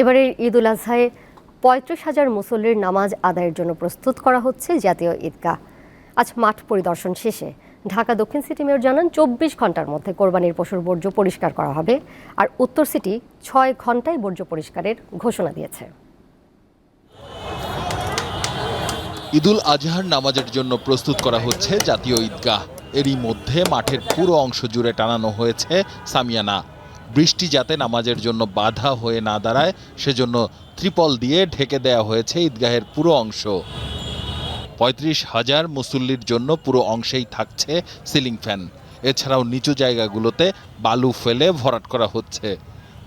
এবারের ঈদ উল আজহায় পঁয়ত্রিশ হাজার মুসল্লির নামাজ আদায়ের জন্য প্রস্তুত করা হচ্ছে জাতীয় ঈদগাহ। আজ মাঠ পরিদর্শন শেষে ঢাকা দক্ষিণ সিটি মেয়র জানান, চব্বিশ ঘণ্টার মধ্যে কোরবানির পশুর বর্জ্য পরিষ্কার করা হবে আর উত্তর সিটি ছয় ঘন্টায় বর্জ্য পরিষ্কারের ঘোষণা দিয়েছে। ঈদুল আজহার নামাজের জন্য প্রস্তুত করা হচ্ছে জাতীয় ঈদগাহ। এরই মধ্যে মাঠের পুরো অংশ জুড়ে টানানো হয়েছে সামিয়ানা। বৃষ্টি যাতে নামাজের জন্য বাধা হয়ে না দাঁড়ায়, সেজন্য ত্রিপল দিয়ে ঢেকে দেয়া হয়েছে ঈদগাহের পুরো অংশ। পঁয়ত্রিশ হাজার মুসল্লির জন্য পুরো অংশেই থাকছে সিলিং ফ্যান। এছাড়াও নিচু জায়গাগুলোতে বালু ফেলে ভরাট করা হচ্ছে।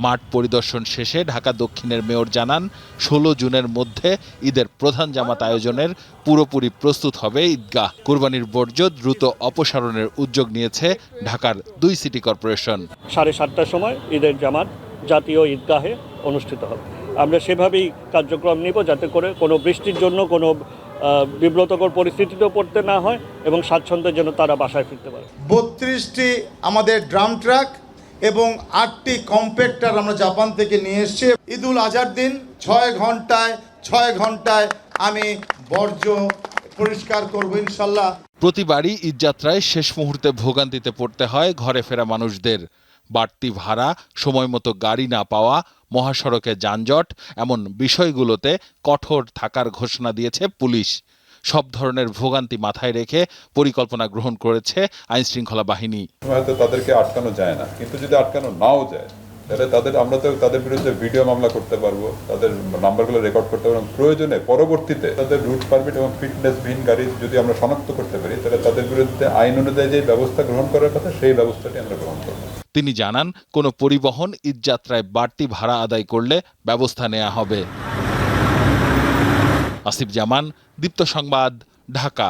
মাঠ পরিদর্শন শেষে ঢাকা দক্ষিণের মেয়র জানান ষোলো জুনের মধ্যে ঈদের প্রধান জামাত আয়োজনের পুরোপুরি প্রস্তুত হবে ঈদগাহ। কুরবানির বর্জ্য দ্রুত অপসারণের উদ্যোগ নিয়েছে ঢাকার দুই সিটি কর্পোরেশন। সাড়ে সাতটার সময় ঈদের জামাত জাতীয় ঈদগাহে অনুষ্ঠিত হবে। আমরা সেভাবেই কার্যক্রম নিব যাতে করে কোনো বৃষ্টির জন্য কোনো বিব্রতকর পরিস্থিতিতেও পড়তে না হয় এবং স্বাচ্ছন্দ্যের জন্য তারা বাসায় ফিরতে পারে। বত্রিশটি আমাদের ড্রাম ট্রাক এবং আটটি কম্প্যাক্টার আমরা জাপান থেকে নিয়ে এসেছি। ঈদুল আজহার দিন ছয় ঘন্টায় ছয় ঘন্টায় আমি বর্জ্য পরিষ্কার করব ইনশাল্লাহ। প্রতিবারই ঈদযাত্রায় শেষ মুহূর্তে ভোগান্তিতে পড়তে হয় ঘরে ফেরা মানুষদের। বাড়তি ভাড়া সময়মতো গাড়ি না পাওয়া, মহাসড়কে যানজট, এমন বিষয়গুলোতে কঠোর থাকার ঘোষণা দিয়েছে পুলিশ। সব ধরনের ভোগান্তি মাথায় রেখে পরিকল্পনা গ্রহণ করেছে আইনশৃঙ্খলা বাহিনী। হয়তো তাদেরকে আটকানো যায় না কিন্তু যদি আটকানো নাও যায় তাহলে তাদের আমরা তো তাদের বিরুদ্ধে ভিডিও মামলা করতে পারব তাদের নাম্বারগুলো রেকর্ড করতে পারব প্রয়োজনে পরবর্তীতে তাদের রুট পারমিট এবং ফিটনেস বিহীন গাড়ি যদি আমরা শনাক্ত করতে পারি তাহলে তাদের বিরুদ্ধে আইন অনুযায়ী যে ব্যবস্থা গ্রহণ করার কথা সেই ব্যবস্থাটি আমরা গ্রহণ করব। তিনি জানান কোনো পরিবহন ঈদযাত্রায় বাড়তি ভাড়া আদায় করলে ব্যবস্থা নেওয়া হবে। আসিফ জামান দীপ্ত সংবাদ ঢাকা।